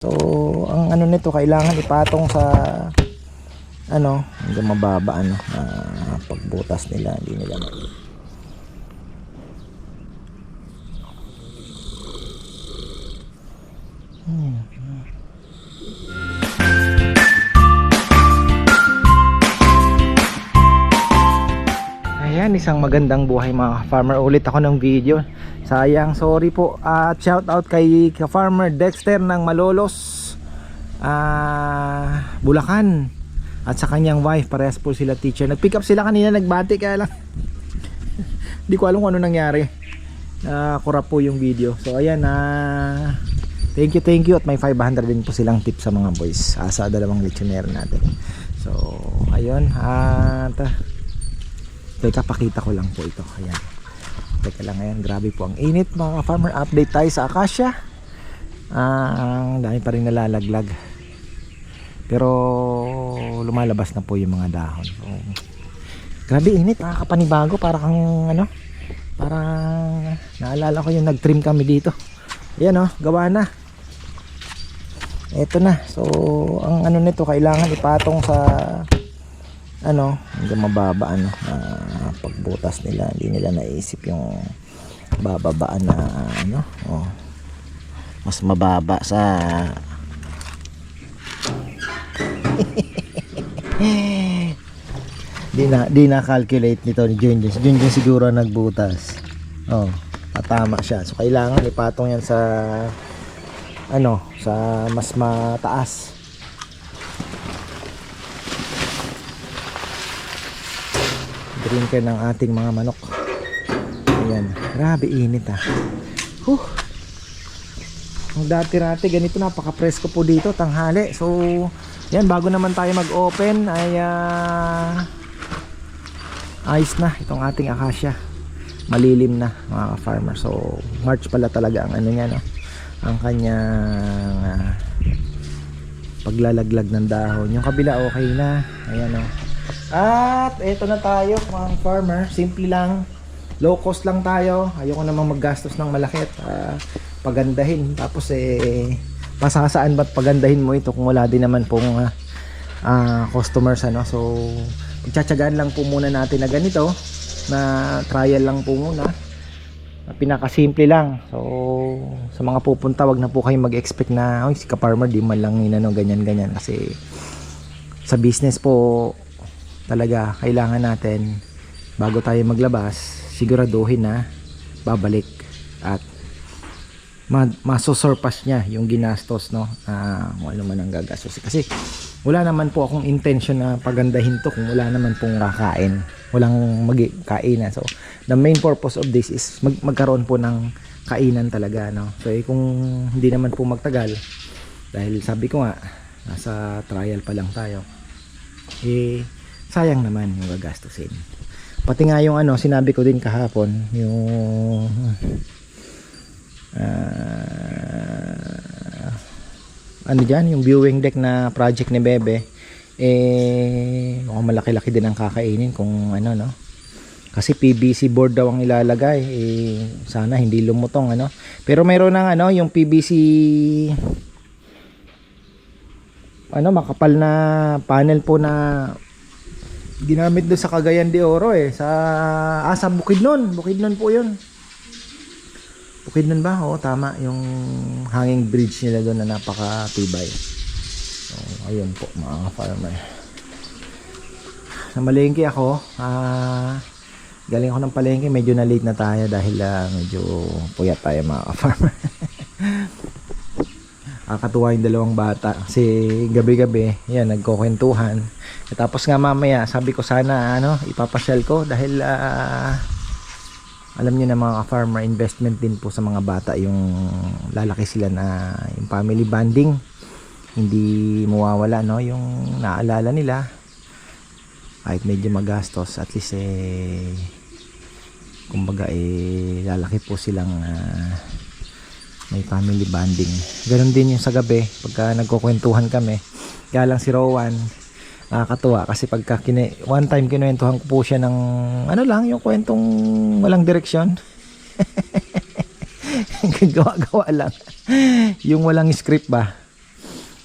So, ang ano nito kailangan ipatong sa ano, hanggang mababa ano, na pagbutas nila hindi nila ma Ayan, isang magandang buhay mga farmer. Ulit ako ng video. Sayang, sorry po. At shout out kay ka-farmer Dexter ng Malolos. Ah, Bulacan. At sa kanyang wife, parehas po sila teacher. Nag-pick up sila kanina, nagbati kaya lang. Hindi ko alam kung ano nangyari. Ah, kurap po yung video. So ayan, ah thank you, thank you. At may 500 din po silang tip sa mga boys. Ah, sa dalawang lechoner natin. So, ayun. At ah, Teka, pakita ko lang po ito. Ayan. Teka lang ngayon. Grabe po ang init mga farmer. Update tayo sa Acacia. Ah, ang dami pa rin nalalaglag. Pero lumalabas na po yung mga dahon. So, grabe init. Nakakapanibago. Para kang ano. Parang naalala ko yung nag-trim kami dito. Ayan o. gawa na. Ito na. So, ang ano nito kailangan ipatong sa ano, hanggang mababa ano, na pagbutas nila, hindi nila naisip yung bababaan na ano, oh. Mas mababa sa di na di na calculate nito ni Junjun. Junjun siguro nagbutas. Oh, tatama siya. So kailangan ipatong yan sa ano, sa mas mataas. Drinker ng ating mga manok. Ayan. Grabe init ah. Huh. ang dati rati ganito napaka presko po dito tanghali. So yan bago naman tayo mag open ay ah, ayos na itong ating akasya. Malilim na mga farmer so March pala talaga ang ano niya no? Ang kanyang ah, paglalaglag ng dahon. Yung kabila okay na. Ayan o at eto na tayo mga farmer. Simple lang. Low cost lang tayo. Ayoko namang maggastos ng malaki at ah, pagandahin. Tapos eh pasasaan ba't pagandahin mo ito kung wala din naman pong ah, ah, customers ano. So pagtsatsagaan lang po muna natin na ganito na trial lang po muna. Pinakasimple lang. So sa mga pupunta wag na po kayong mag-expect na oy si ka-farmer di man lang inano ganyan ganyan kasi sa business po talaga kailangan natin bago tayo maglabas siguraduhin na babalik at ma masosurpass niya yung ginastos no? Uh, kung ano man ang gagastos. Kasi wala naman po akong intention na pagandahin to kung wala naman pong kakain. Walang magkainan so the main purpose of this is mag magkaroon po ng kainan talaga no? So eh, kung hindi naman po magtagal dahil sabi ko nga nasa trial pa lang tayo eh sayang naman yung gagastusin. Pati nga yung ano sinabi ko din kahapon yung ah, ano dyan yung viewing deck na project ni Bebe eh mukhang malaki-laki din ang kakainin kung ano no? Kasi PVC board daw ang ilalagay eh, sana hindi lumutong ano? Pero mayroon ng ano yung PVC ano makapal na panel po na ginamit doon sa Cagayan de Oro eh. Sa ah, sa Bukidnon. Bukidnon po yun. Bukidnon ba? Oo tama. Yung hanging bridge nila doon na napaka tibay so ayun po mga farmer sa malengke ako ah galing ako ng palengke. Medyo na late na tayo dahil ah, medyo puyat tayo mga farmer Nakakatuwa yung dalawang bata. Kasi gabi-gabi yan nagkukwentuhan. Tapos nga mamaya sabi ko sana ano ipapasyal ko dahil ah, alam niyo na mga farmer investment din po sa mga bata yung lalaki sila na yung family bonding. Hindi mawawala no yung naalala nila. Kahit medyo magastos at least eh kumbaga eh lalaki po silang ah, may family bonding. Ganun din yung sa gabi pagka nagkukwentuhan kami. Kaya lang si Rowan nakakatuwa kasi pagka kine, one time kinuwentuhan ko po siya ng ano lang yung kwentong walang direksyon. Gawa-gawa lang. Yung walang script ba?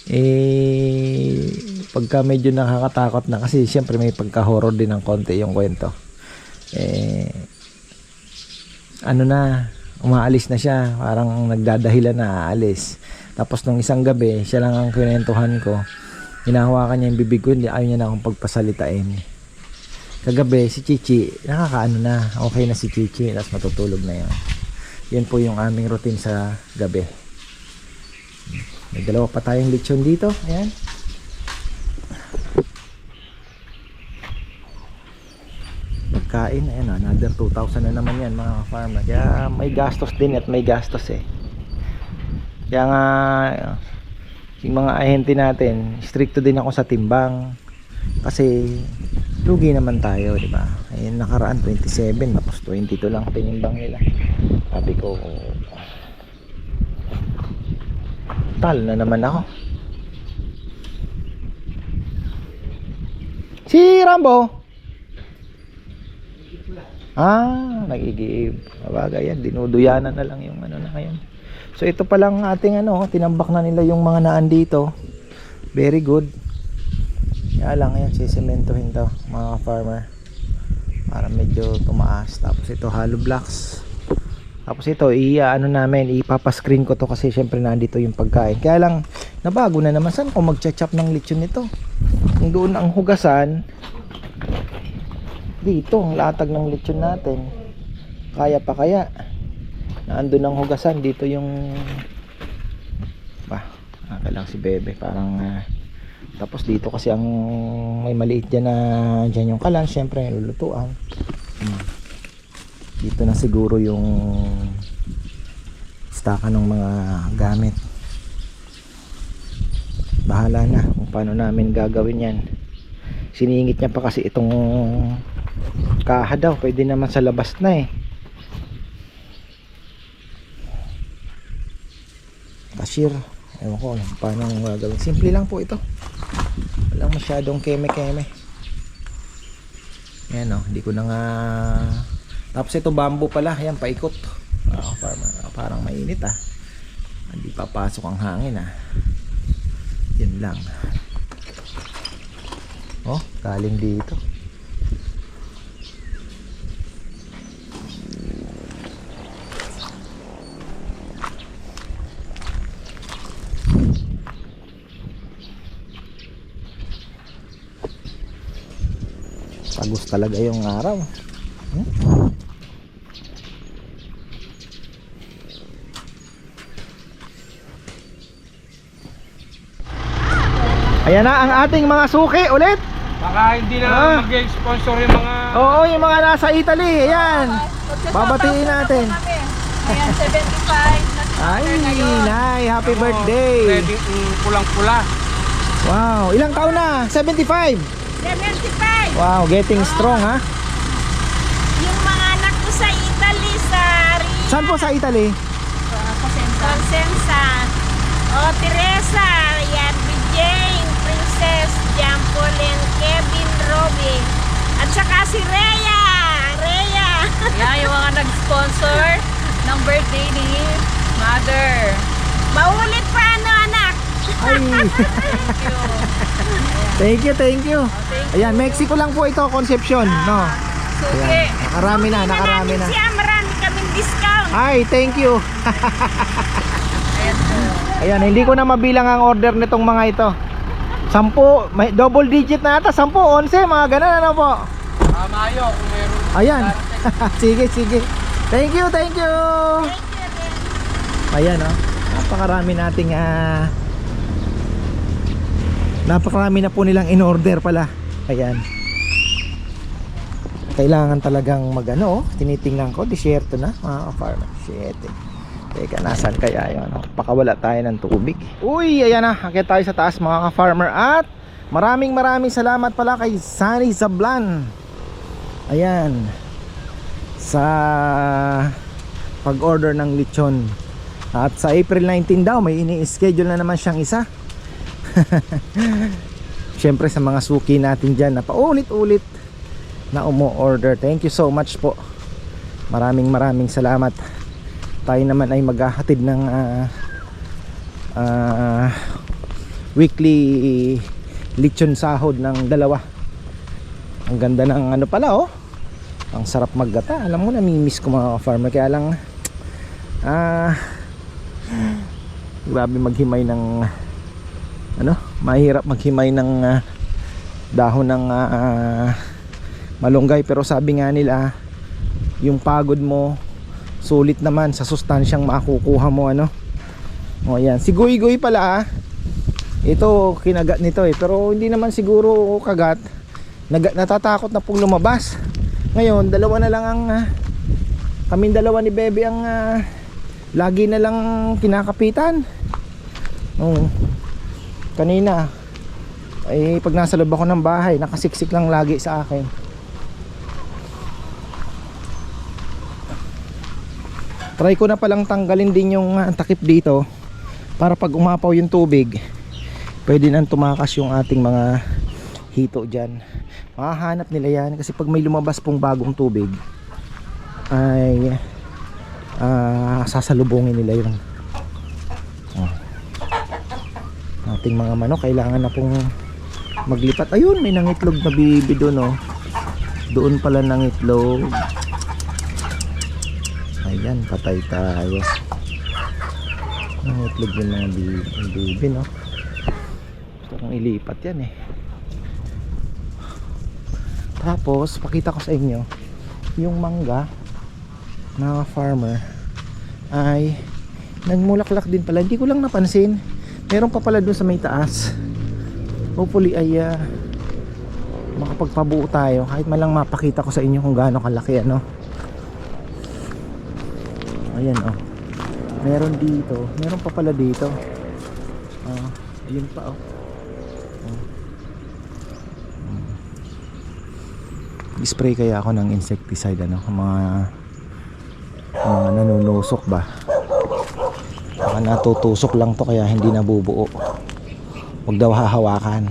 Eh pagka medyo nakakatakot na kasi siyempre may pagka-horror din ng konti yung kwento. Eh ano na umaalis na siya. Parang nagdadahilan na aalis. Tapos nung isang gabi siya lang ang kwentuhan ko. Hinahawakan niya yung bibig ko hindi ayaw niya na akong pagpasalitain. Kagabi si Chichi nakakaano na okay na si Chichi tapos matutulog na yun. Yun po yung aming routine sa gabi. May dalawa pa tayong lechon dito. Ayan pagkain. Ayan another 2,000 na naman yan mga farmer. Kaya may gastos din at may gastos eh. Kaya nga yung mga ahente natin stricto din ako sa timbang. Kasi lugi naman tayo di ba? Ayun nakaraan 27 tapos 22 lang tinimbang nila. Sabi ko tal na naman ako. Si Rambo Ah, nagigib. Bagay yan, dinuduyanan na lang yung ano na ngayon. So ito pa lang ating ano, tinambak na nila yung mga naan dito. Very good. Kaya lang yan, sisimentohin to mga farmer. Para medyo tumaas. Tapos ito hollow blocks. Tapos ito, i ano namin, ipapascreen ko to kasi syempre nandito yung pagkain. Kaya lang, nabago na naman. Saan ko magcha-chop ng lechon nito? Kung doon ang hugasan, dito ang latag ng lechon natin. Kaya pa kaya. Naandun ang hugasan. Dito yung ba aka lang si bebe. Parang ah, tapos dito kasi ang may maliit dyan na dyan yung kalan syempre lulutuan Hmm. dito na siguro yung staka ng mga gamit. Bahala na kung paano namin gagawin yan. Siningit niya pa kasi itong kaha daw pwede naman sa labas na eh. Cashier ewan ko lang paano gagawin. Simple lang po ito. Walang masyadong keme keme yan o hindi ko na nga tapos ito bamboo pala. Yan paikot. Ah, farmer, parang mainit ah. Hindi papasok ang hangin ah. Yun lang. Oh galing dito Pagos talaga yung araw. Hmm? Ayan na ang ating mga suki ulit. Baka hindi na Ah. mag-sponsor yung mga... Oo, yung mga nasa Italy. Ayan. Babatiin natin. Ayan, 75. Ay, Nay, happy birthday. Mm, pulang-pula. Wow, ilang taon na? 75. 75. Wow, getting strong ha. Yung mga anak ko sa Italy, sa Ria. Saan po sa Italy? Consensa. O, Teresa. Yan, Jane, Princess, Jean Pauline, Kevin, Robin. At saka si Rhea. Rhea. Yan yung mga nag-sponsor ng birthday ni Mother. Maulit pa? Ay. thank you, thank you. Ayan, Mexico lang po ito, Concepcion, no. Suki. Ayan, nakarami na, nakarami na. siya. Marami kaming discount. Ay, thank you. Ayan, hindi ko na mabilang ang order nitong mga ito. Sampu, may double digit na ata, sampu, onse, mga ganun ano po. Ah, Mayo, kung meron. Ayan. sige, sige. Thank you, thank you. Ayan, oh. Napakarami nating ah Napakarami na po nilang in-order pala. Ayan. Kailangan talagang magano, oh. Tinitingnan ko, disyerto na, mga farmer. Shit. eh. Teka, nasan kaya yun? Oh, Pakawala tayo ng tubig. Uy, ayan na. Akit tayo sa taas, mga ka-farmer. At maraming maraming salamat pala kay Sunny Zablan. Ayan. Sa pag-order ng lechon. At sa April 19 daw, may ini-schedule na naman siyang isa. Siyempre sa mga suki natin dyan na paulit-ulit na umu-order. Thank you so much po. Maraming maraming salamat. Tayo naman ay maghahatid ng ah, ah, weekly lechon sahod ng dalawa. Ang ganda ng ano pala oh. Ang sarap maggata. Alam mo nami-miss ko mga farmer kaya lang ah grabe maghimay ng ano, mahirap maghimay ng ah, dahon ng ah, malunggay pero sabi nga nila yung pagod mo sulit naman sa sustansyang makukuha mo ano. O yan, si Guy Guy pala ah. Ito kinagat nito eh pero hindi naman siguro kagat. Nag natatakot na pong lumabas. Ngayon, dalawa na lang ang ah, kaming dalawa ni Bebe ang ah, lagi na lang kinakapitan. Oo. Kanina ay pag nasa loob ako ng bahay, nakasiksik lang lagi sa akin. Try ko na palang tanggalin din yung ah, takip dito para pag umapaw yung tubig, pwede nang tumakas yung ating mga hito dyan. Mahahanap nila yan kasi pag may lumabas pong bagong tubig ay ah, sasalubungin nila yung oh. Ating mga manok kailangan na pong maglipat. Ayun may nangitlog na bibi doon oh. doon pala nangitlog. Ayan patay tayo. Nangitlog yung mga bibi, bibi no? Gusto kong ilipat yan eh. Tapos pakita ko sa inyo yung mangga mga farmer ay nagmulaklak din pala. Hindi ko lang napansin meron pa pala dun sa may taas. Hopefully ay ah, makapagpabuo tayo. Kahit malang mapakita ko sa inyo kung gaano kalaki ano. Ayan oh. Meron dito. Meron pa pala dito. Oh, yun pa oh. Spray kaya ako ng insecticide ano mga mga nanunusok ba baka natutusok lang to kaya hindi nabubuo. Huwag daw hahawakan.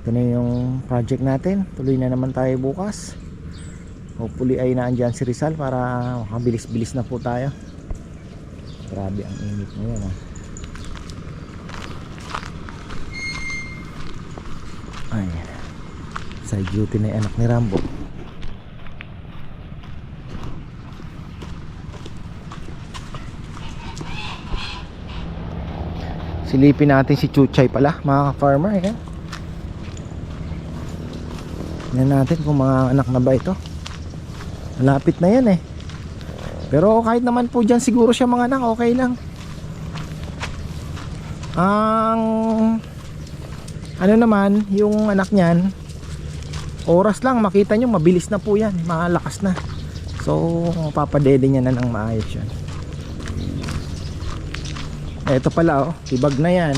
Ito na yung project natin. Tuloy na naman tayo bukas. Hopefully ay naandyan si Rizal para makabilis-bilis na po tayo. Grabe ang init ngayon ah. Ayan. Side duty na anak ni Rambo. Silipin natin si Chuchay pala, mga farmer Ayan. Tingnan natin kung mga anak na ba ito. Malapit na yan eh. Pero kahit naman po dyan siguro siya mga anak, okay lang. Ang ano naman yung anak niyan oras lang makita nyo mabilis na po yan malakas na so papadede niya na ng maayos yan eto pala oh tibag na yan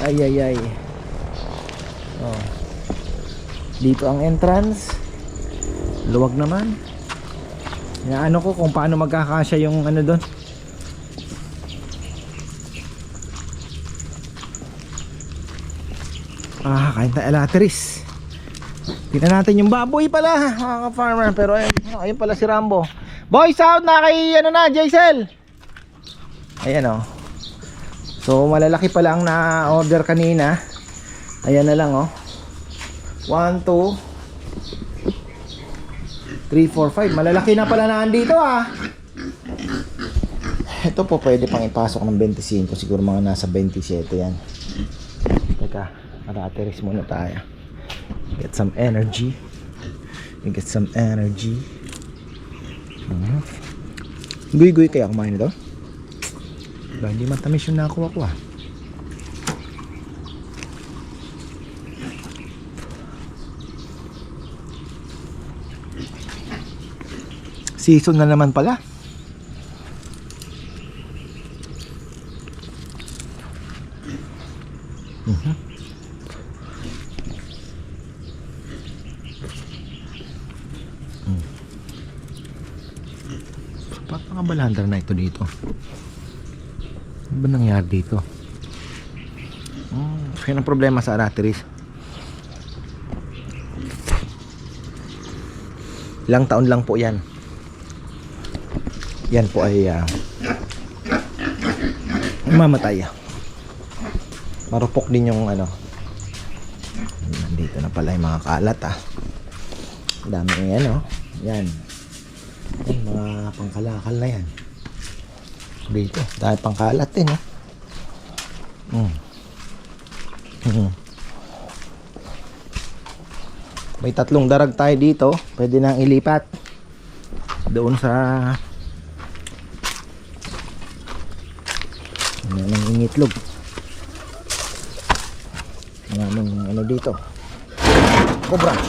ay ay ay oh. dito ang entrance luwag naman ano ko kung paano magkakasya yung ano doon Ah, kain tayo alateris. Tingnan natin yung baboy pala, mga ka-farmer. Pero ayun, ayun pala si Rambo. Boys out na kay ano na, Jaisel. Ayan oh. So malalaki pa lang na order kanina. Ayan na lang oh. 1 2 3 4 5. Malalaki na pala na andito ah. Ito po pwede pang ipasok ng 25 siguro mga nasa 27 yan. Teka. Marateris muna tayo. Get some energy. We get some energy. Uh-huh. Guy-guy kaya kumain ito? Diba, hindi matamis yung nakuha ko ah. Season na naman pala. Mhm. Ba't mga balandar na ito dito? Ano ba nangyari dito? Hmm, yan ang problema sa arteries. Ilang taon lang po yan. yan po ay ah, mamatay. Marupok din yung ano. Nandito na pala yung mga kalat ah. Dami yan oh. Yan. Yan, mga pangkalakal na yan. Dito, dahil pangkalat din oh. Mm. Mhm. May tatlong darag tayo dito. Pwede nang ilipat. Doon sa ano nang ingitlog. Ano nang ano dito? Cobra.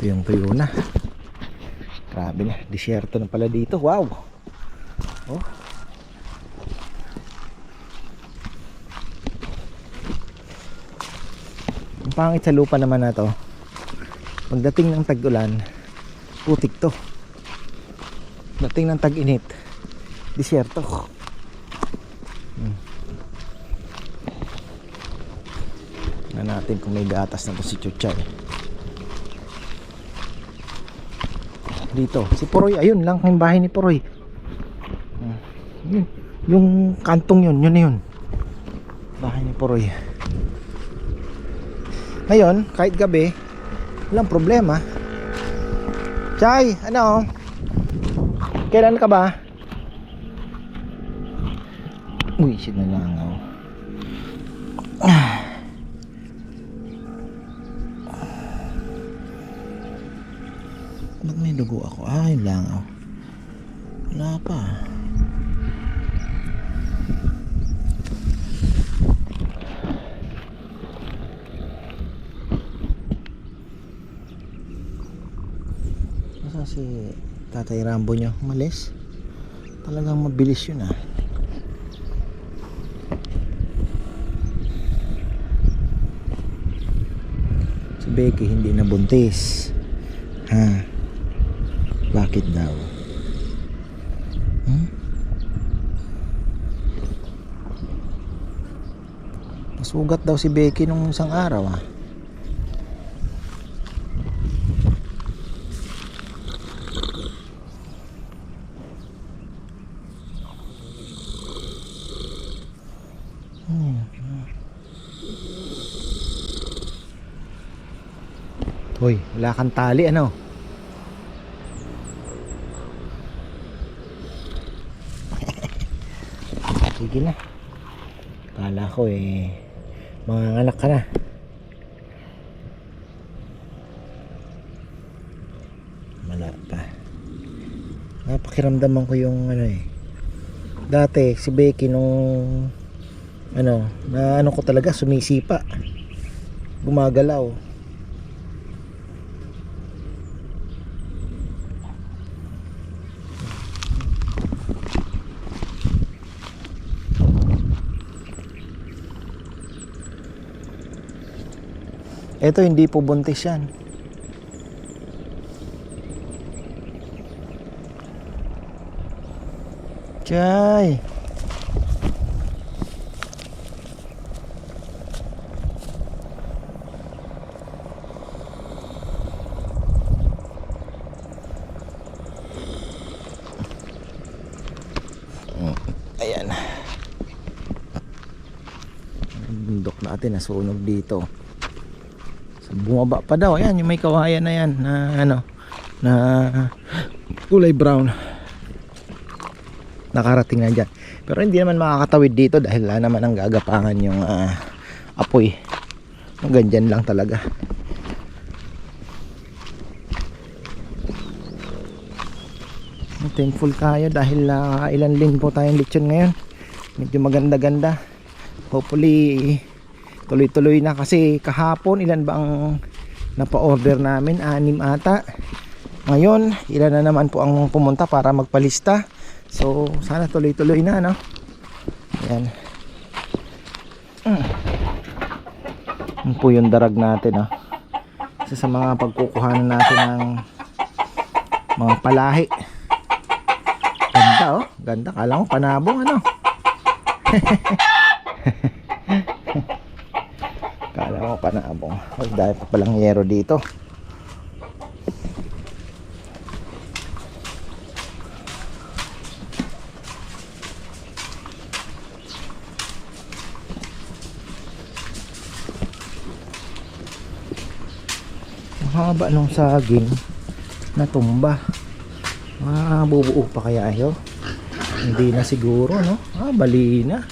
Ito yung tuyo na. Grabe na. Disyerto na pala dito. Wow. Oh. Ang pangit sa lupa naman na to. Pagdating ng tag-ulan, putik to. Dating ng tag-init, disyerto. Hmm. Na natin kung may gatas na to si Chuchay. Dito, si Poroy, ayun lang yung bahay ni Poroy. Hmm. Yun, yung kantong yun, yun na yun. Bahay ni Poroy. Ngayon, kahit gabi, walang problema. Chay, ano? Kailan ka ba? Uy, sinalangaw. May dugo ako? Ah, yung langaw. Wala pa. Nasa si Tatay Rambo nyo? Umalis? Talagang mabilis yun ah. Si Becky hindi na buntis. Ha? Bakit daw? Hmm? Nasugat daw si Becky nung isang araw ah. Hoy, wala kang tali ano? Sige na. Kala ko eh mga anak ka na. Wala pa. Napakiramdaman ko yung ano eh. Dati si Becky nung ano, na ano ko talaga sumisipa. Gumagalaw. Ito hindi po buntis yan. Chay. Mm, Ayan. Bundok natin nasunog dito bumaba pa daw. Ayan yung may kawayan na yan na ano na kulay brown. Nakarating na dyan. Pero hindi naman makakatawid dito dahil wala naman ang gagapangan yung ah, apoy. Ganyan lang talaga. Thankful tayo dahil uh, ilan lin po tayong lechon ngayon. Medyo maganda ganda hopefully tuloy-tuloy na kasi kahapon ilan ba ang napa-order namin? Anim ata. Ngayon ilan na naman po ang pumunta para magpalista. So sana tuloy-tuloy na no? Yan mm. Yan po yung darag natin no? isa sa mga pagkukuhanan natin ng mga palahi. Ganda oh. Ganda. Kala mo panabong ano? Kala papanabong ay dahil pa palang yero dito. Haba nung saging na tumba. Mabubuo ah, pa kaya ayo? Hindi na siguro no? Ah bali na.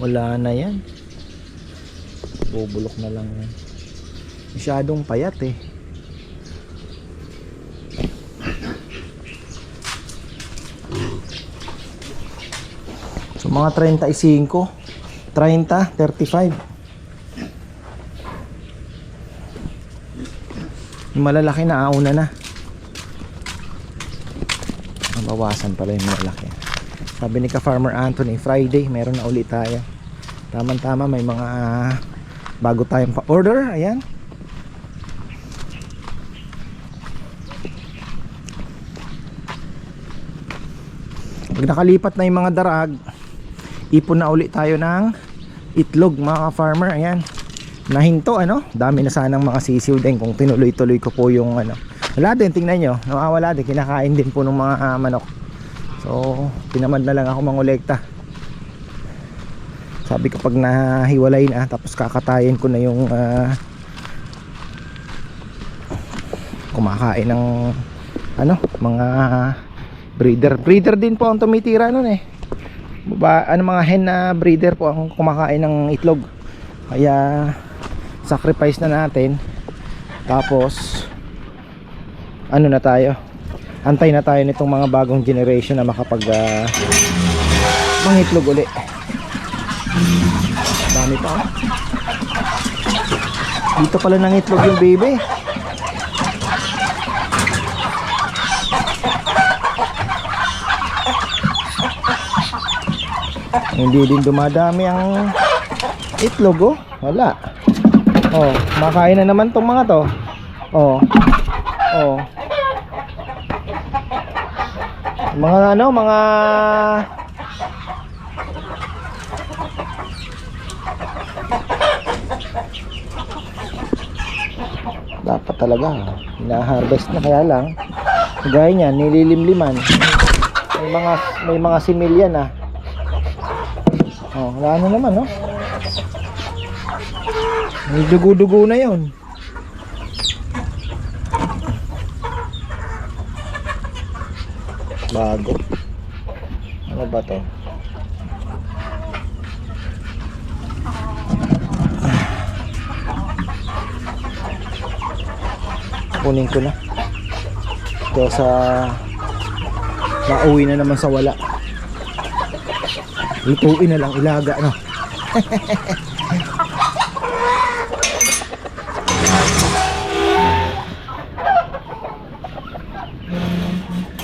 Wala na yan. Bubulok na lang yan. Masyadong payat eh. So mga 35, 30, 35. Yung malalaki na auna na. Mabawasan pala yung malalaki. Sabi ni ka Farmer Anthony, Friday meron na ulit tayo. Tama-tama may mga bago tayong pa-order. Ayan. Pag nakalipat na yung mga darag, ipon na ulit tayo ng itlog mga ka-farmer. Ayan. Nahinto ano? Dami na sanang mga sisiw din kung tinuloy-tuloy ko po yung ano. Wala din, tingnan nyo. Nawawala din. Kinakain din po ng mga ah, manok. So, tinamad na lang ako mangolekta. Sabi ko pag nahiwalay na tapos kakatayin ko na yung ah, kumakain ng ano, mga breeder. Breeder din po ang tumitira nun eh. Ba, ano mga hen na breeder po ang kumakain ng itlog. Kaya sacrifice na natin. Tapos ano na tayo? Antay na tayo nitong mga bagong generation na makapag uh, mangitlog uli. Dami pa. Dito pala nang itlog yung baby. Hindi din dumadami ang itlog oh. Wala. Oh, makain na naman tong mga to. Oh. Oh. Mga ano, mga talaga. Hina-harvest na. Kaya lang gaya niyan nililimliman. May mga may mga similyan ah oh na naman no? May dugo-dugo na yon bago. Ano ba to kunin ko na. Kaya sa mauwi na naman sa wala. Lutuin na lang ilaga no?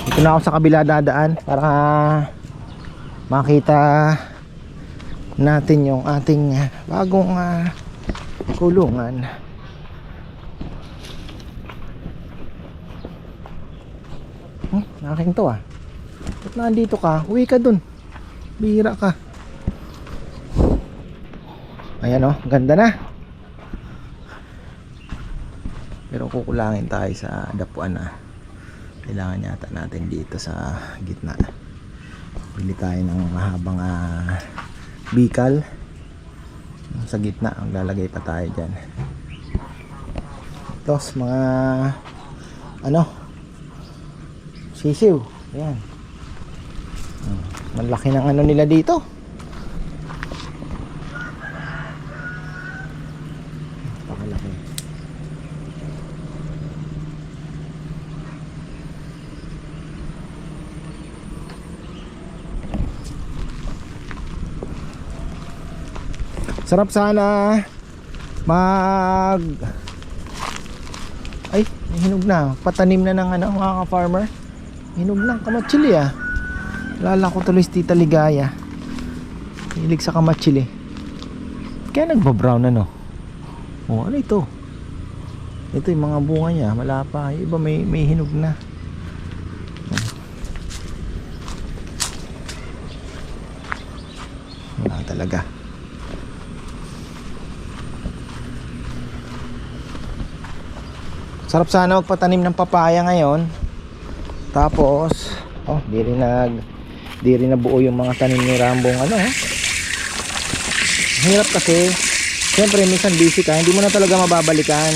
Dito na ako sa kabila dadaan para makita natin yung ating bagong ah, kulungan. Hmm, akin to ah. Ba't nandito ka? Uwi ka dun. Bihira ka. Ayan oh, ganda na. Pero kukulangin tayo sa dapuan ah kailangan yata natin dito sa gitna bili tayo ng mahabang uh, bikal sa gitna ang lalagay pa tayo dyan tapos mga ano sisiw yan malaki ng ano nila dito pakalaki Sarap sana mag Ay, hinog na. Patanim na ng ano, mga ka-farmer. Hinog na, kamatsili ah. Lala ko tuloy si Tita Ligaya. Hilig sa kamatsili. Kaya nagba-brown ano. Oh, ano ito? Ito yung mga bunga niya, malapa. Iba may, may hinog na. Wala talaga. Sarap sana magpatanim ng papaya ngayon. Tapos, oh, di rin nag di rin nabuo yung mga tanim ni Rambong ano. oh. Hirap kasi, siyempre minsan busy ka, hindi mo na talaga mababalikan.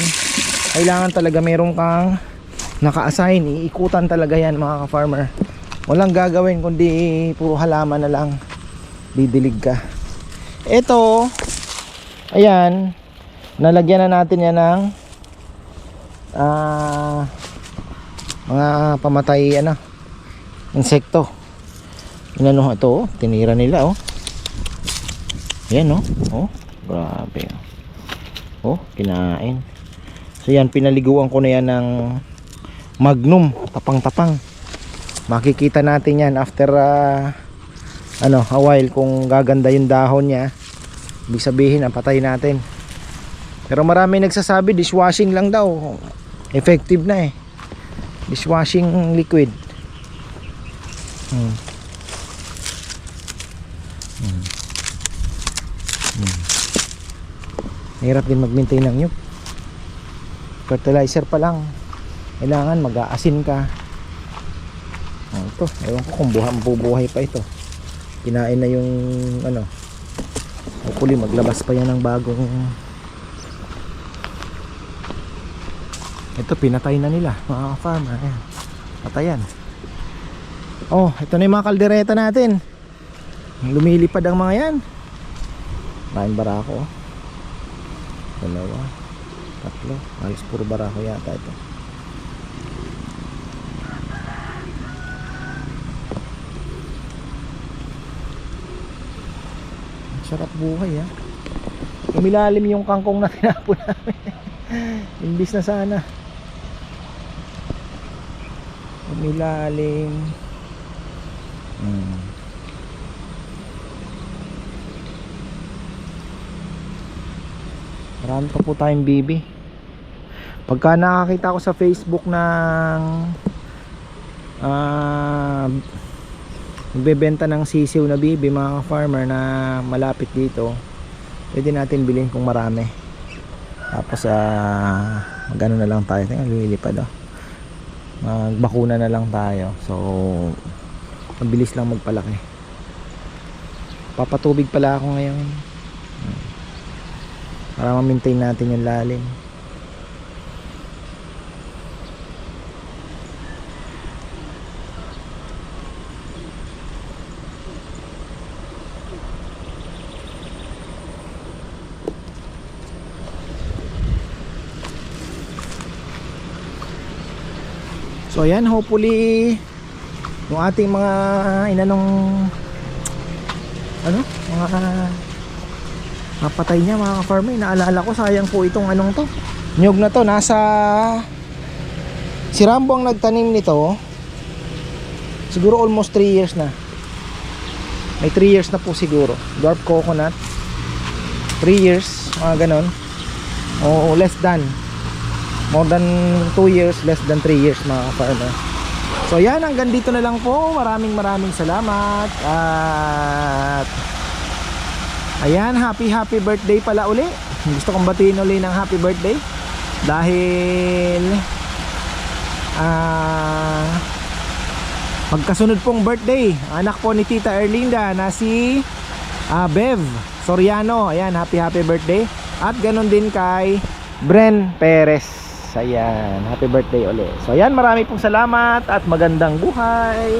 kailangan talaga meron kang naka-assign iikutan talaga yan mga ka-farmer walang gagawin kundi puro halaman na lang didilig ka ito ayan nalagyan na natin yan ng ah mga pamatay ano insekto. Inano ito oh, tinira nila oh. Yan oh oh grabe oh. Kinain. So yan pinaliguan ko na yan ng magnum tapang tapang makikita natin yan after ah, ano a while kung gaganda yung dahon niya. Ibig sabihin ang patay natin. Pero marami nagsasabi dishwashing lang daw. Effective na eh dishwashing liquid hmm. Hmm. Hmm. hirap din mag-maintain ng nyug fertilizer pa lang kailangan mag-aasin ka oh, ito ewan ko kung buha, mabubuhay pa ito kinain na yung ano hopefully maglabas pa yan ng bagong ito pinatay na nila mga farmer ayan. Patayan oh ito na yung mga kaldereta natin. Lumilipad ang mga yan. Maraming barako. Dalawa tatlo. Halos puro barako yata ito. Sarap buhay ha umilalim yung kangkong na tinapon namin. Imbis na sana umilalim hmm. marami pa po tayong bibi pagka nakakita ko sa facebook ng ah nagbebenta ng sisiw na bibi mga farmer na malapit dito pwede natin bilhin kung marami. Tapos ah magano na lang tayo. Tingnan lumilipad oh magbakuna na lang tayo. So mabilis lang magpalaki. Papatubig pala ako ngayon. Hmm. para ma-maintain natin yung lalim So ayan, hopefully yung ating mga inanong ano, mga napatay niya mga farmer, naalala ko sayang po itong anong to. Nyug na to nasa si Rambo ang nagtanim nito. Siguro almost 3 years na. May 3 years na po siguro. Dwarf coconut. 3 years, mga ganon. O less than more than 2 years, less than 3 years mga farmer. So yan, hanggang dito na lang po. Maraming maraming salamat. At ayan, happy happy birthday pala uli. Gusto kong batiin uli ng happy birthday. Dahil ah magkasunod pong birthday. Anak po ni Tita Erlinda na si ah, Bev Soriano. Ayan, happy happy birthday. At ganun din kay Bren Perez. Ayan, happy birthday ulit. So ayan, marami pong salamat at magandang buhay.